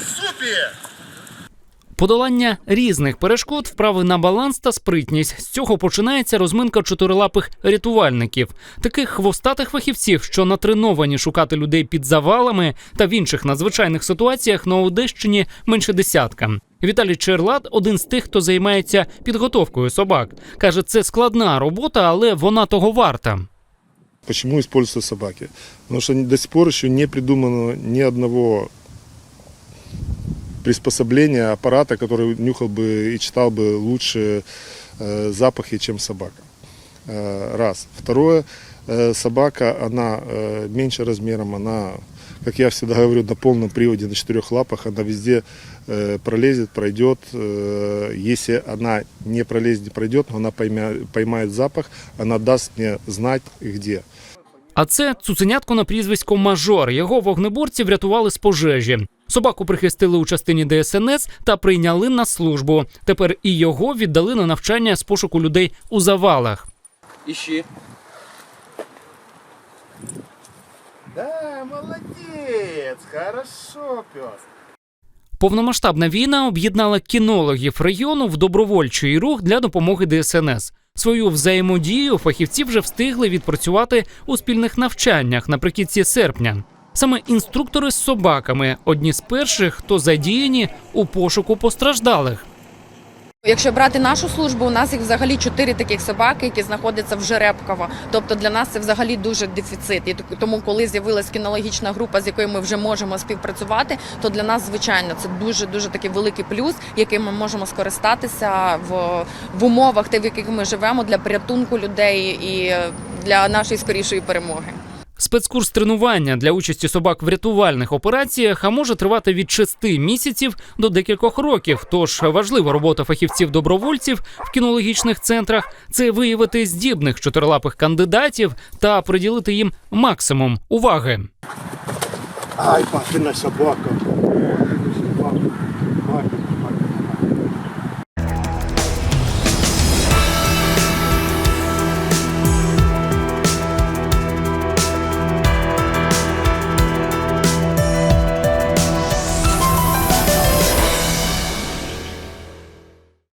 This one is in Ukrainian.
супе! Подолання різних перешкод, вправи на баланс та спритність. З цього починається розминка чотирилапих рятувальників, таких хвостатих фахівців, що натреновані шукати людей під завалами та в інших надзвичайних ситуаціях на Одещині менше десятка. Віталій Черлат один з тих, хто займається підготовкою собак. каже, це складна робота, але вона того варта. Почему используются собаки? Потому что до сих пор еще не придумано ни одного приспособления, аппарата, который нюхал бы и читал бы лучше э, запахи, чем собака. Э, раз. Второе, э, собака, она э, меньше размером, она, как я всегда говорю, на полном приводе, на четырех лапах, она везде э, пролезет, пройдет. Э, если она не пролезет, не пройдет, но она поймя- поймает запах, она даст мне знать, где. А це цуценятко на прізвисько Мажор. Його вогнеборці врятували з пожежі. Собаку прихистили у частині ДСНС та прийняли на службу. Тепер і його віддали на навчання з пошуку людей у завалах. Ищи. Да, молодец! Хорошо, пес. Повномасштабна війна об'єднала кінологів району в добровольчий рух для допомоги ДСНС. Свою взаємодію фахівці вже встигли відпрацювати у спільних навчаннях наприкінці серпня. Саме інструктори з собаками одні з перших, хто задіяні у пошуку постраждалих. Якщо брати нашу службу, у нас їх взагалі чотири таких собаки, які знаходяться в Жеребково. Тобто для нас це взагалі дуже дефіцит. І тому, коли з'явилась кінологічна група, з якою ми вже можемо співпрацювати, то для нас звичайно це дуже дуже такий великий плюс, яким ми можемо скористатися в, в умовах, в яких ми живемо, для порятунку людей і для нашої скорішої перемоги. Спецкурс тренування для участі собак в рятувальних операціях а може тривати від 6 місяців до декількох років. Тож важлива робота фахівців-добровольців в кінологічних центрах це виявити здібних чотирилапих кандидатів та приділити їм максимум уваги. Ай, папина собака.